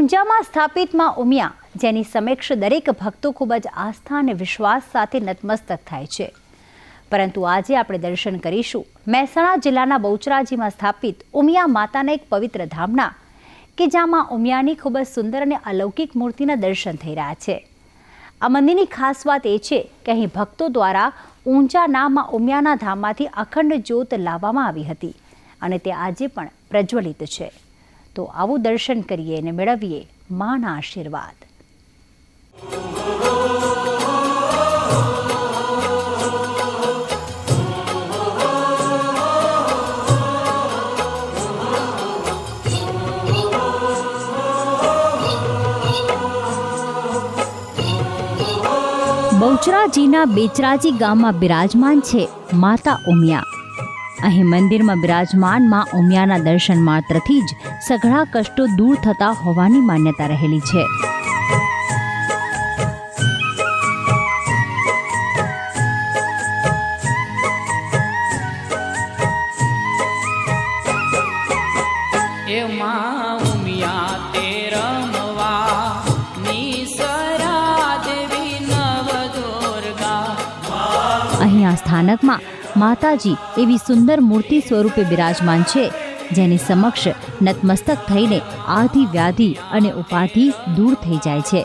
ઊંઝામાં સ્થાપિતમાં ઉમિયા, જેની સમક્ષ દરેક ભક્તો ખૂબ જ આસ્થા અને વિશ્વાસ સાથે નતમસ્તક થાય છે. પરંતુ આજે આપણે દર્શન કરીશું. મહેસાણા જિલ્લાના બહુચરાજીમાં સ્થાપિત ઉમિયા માતાના એક પવિત્ર ધામના, કે જ્યાંમાં ઉમિયાની ખૂબ જ સુંદર અને અલૌકિક મૂર્તિના દર્શન થઈ રહ્યા છે. આ મંદિરની ખાસ વાત એ છે કે અહીં ભક્તો દ્વારા ઊંચા નામમાં ઉમિયાના ધામમાંથી અખંડ જ્યોત લાવવામાં આવી હતી અને તે આજે પણ પ્રજ્વલિત છે. તો આવું દર્શન કરીએ અને મેળવીએ માના આશીર્વાદ. બહુચરાજીના બેચરાજી ગામમાં બિરાજમાન છે માતા ઉમિયા. અહીં મંદિરમાં બિરાજમાનમાં ઉમિયાના દર્શન માત્રથી જ સઘળા કષ્ટો દૂર થતા હોવાની માન્યતા રહેલી છે. અહીં આ સ્થાનકમાં માતાજી એવી સુંદર મૂર્તિ સ્વરૂપે બિરાજમાન છે, જેની સમક્ષ નતમસ્તક થઈને આધિ વ્યાધિ અને ઉપાધિ દૂર થઈ જાય છે.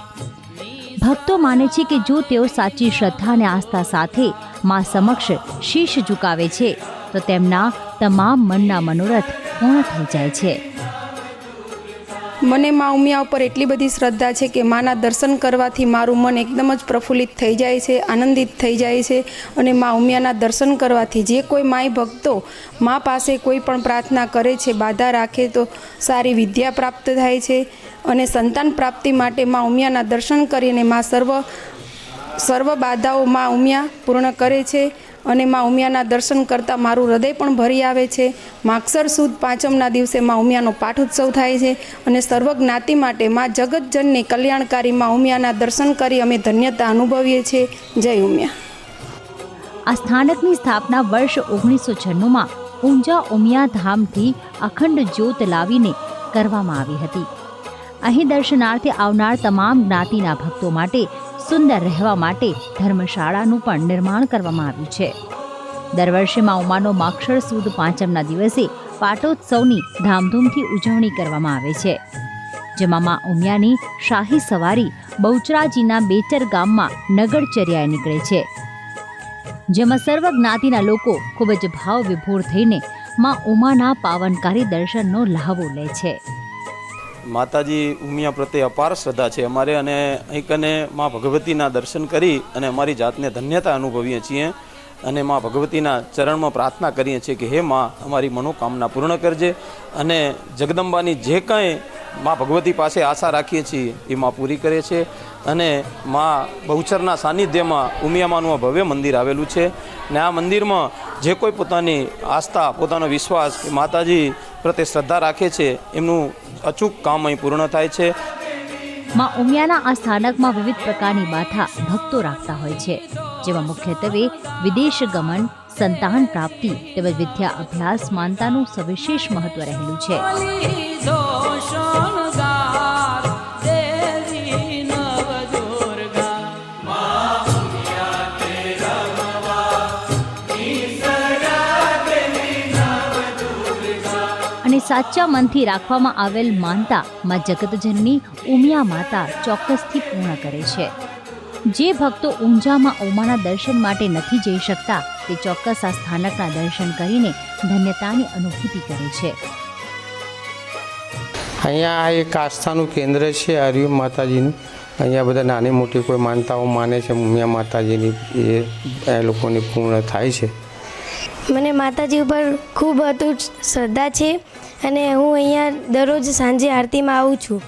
ભક્તો માને છે કે જો તેઓ સાચી શ્રદ્ધા અને આસ્થા સાથે મા સમક્ષ શીશ ઝુકાવે છે, તો તેમના તમામ મનના મનોરથ પૂર્ણ થઈ જાય છે. મને મા ઉમિયા ઉપર એટલી બધી શ્રદ્ધા છે કે માના દર્શન કરવાથી મારું મન એકદમ જ પ્રફુલ્લિત થઈ જાય છે, આનંદિત થઈ જાય છે અને મા ઉમિયાના દર્શન કરવાથી જે કોઈ માય ભક્તો મા પાસે કોઈ પણ પ્રાર્થના કરે છે, બાધા રાખે તો સારી વિદ્યા પ્રાપ્ત થાય છે અને સંતાન પ્રાપ્તિ માટે મા ઉમિયાના દર્શન કરીને મા સર્વ સર્વ બાધાઓ મા ઉમિયા પૂર્ણ કરે છે અને મા ઉમિયાના દર્શન કરતાં મારું હૃદય પણ ભરી આવે છે. માગસર સુદ પાંચમના દિવસે મા ઉમિયાનો પાઠોત્સવ થાય છે અને સર્વ જ્ઞાતિ માટે મા જગતજનની કલ્યાણકારી મા ઉમિયાના દર્શન કરી અમે ધન્યતા અનુભવીએ છીએ. જય ઉમિયા. આ સ્થાનકની સ્થાપના વર્ષ ઓગણીસો છન્નુંમાં ઊંઝા ઉમિયા ધામથી અખંડ જ્યોત લાવીને કરવામાં આવી હતી. અહીં દર્શનાર્થે આવનાર તમામ જ્ઞાતિના ભક્તો માટે સુંદર રહેવા માટે ધર્મશાળાનું પણ નિર્માણ કરવામાં આવ્યું છે. દર વર્ષે મા ઉમાનો માક્ષર સુદ પાંચમના દિવસે પાટોત્સવની ધામધૂમથી ઉજવણી કરવામાં આવે છે. જેમાં મા ઉમિયાની શાહી સવારી બહુચરાજીના બેચર ગામમાં નગરચર્યાએ નીકળે છે. જેમાં સર્વ જ્ઞાતિના લોકો ખૂબ જ ભાવ વિભોર થઈને મા ઉમાના પાવનકારી દર્શનનો લહાવો લે છે. માતાજી ઉમિયા પ્રત્યે અપાર શ્રદ્ધા છે અમારે અને અહીં કને મા ભગવતીના દર્શન કરી અને અમારી જાતને ધન્યતા અનુભવીએ છીએ અને મા ભગવતીના ચરણમાં પ્રાર્થના કરીએ છીએ કે હે મા, અમારી મનોકામના પૂર્ણ કરજે અને જગદંબાની જે કાંઈ મા ભગવતી પાસે આશા રાખીએ છીએ એ મા પૂરી કરે છે અને મા બહુચરના સાનિધ્યમાં ઉમિયામાનું ભવ્ય મંદિર આવેલું છે ને આ મંદિરમાં જે કોઈ પોતાની આસ્થા, પોતાનો વિશ્વાસ કે માતાજી પ્રત્યે શ્રદ્ધા રાખે છે. એમનું અચૂક કામ અહીં પૂર્ણ થાય છે. માં ઉમિયાના આ સ્થાનકમાં વિવિધ પ્રકારની માથા ભક્તો રાખતા હોય છે. જેમાં મુખ્યત્વે વિદેશ ગમન, સંતાન પ્રાપ્તિ તેમજ વિદ્યા અભ્યાસ માનતાનું સવિશેષ મહત્વ રહેલું છે. સાચા મનથી રાખવામાં આવેલ માનતા માં જગતજનની ઉમિયા માતા ચોક્કસથી પૂર્ણ કરે છે. જે ભક્તો ઊંઝામાં ઉમાના દર્શન માટે નથી જઈ શકતા તે ચોક્કસ આ સ્થાનકના દર્શન કરીને ધન્યતાની અનુભૂતિ કરે છે. અહીંયા આ એક આસ્થાનું કેન્દ્ર છે હરિયમ માતાજીનું. અહીંયા બધા નાની મોટી કોઈ માનતાઓ માને છે ઉમિયા માતાજીની એ એ લોકોની પૂર્ણ થાય છે. મને માતાજી ઉપર ખૂબ અતૂટ શ્રદ્ધા છે. અને હું અહીંયા દરરોજ સાંજે આરતીમાં આવું છું.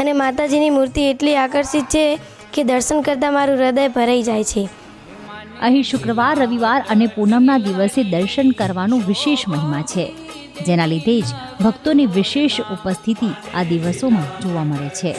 અને માતાજીની મૂર્તિ એટલી આકર્ષિત છે કે દર્શન કરતાં મારું હૃદય ભરાઈ જાય છે. અહીં શુક્રવાર, રવિવાર અને પૂનમના દિવસે દર્શન કરવાનું વિશેષ મહિમા છે, જેના લીધે જ ભક્તોની વિશેષ ઉપસ્થિતિ આ દિવસોમાં જોવા મળે છે.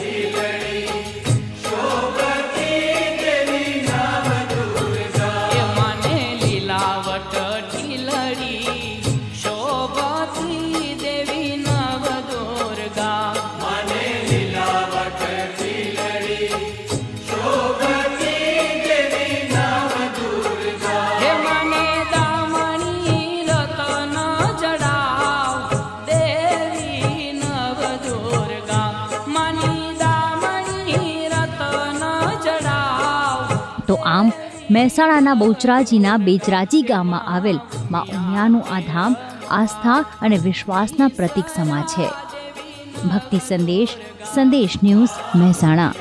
આમ મહેસાણાના બહુચરાજીના બેચરાજી ગામમાં આવેલમાં ઉમિયાનું આ ધામ આસ્થા અને વિશ્વાસના પ્રતીક સમા છે. ભક્તિ સંદેશ સંદેશ ન્યૂઝ મહેસાણા.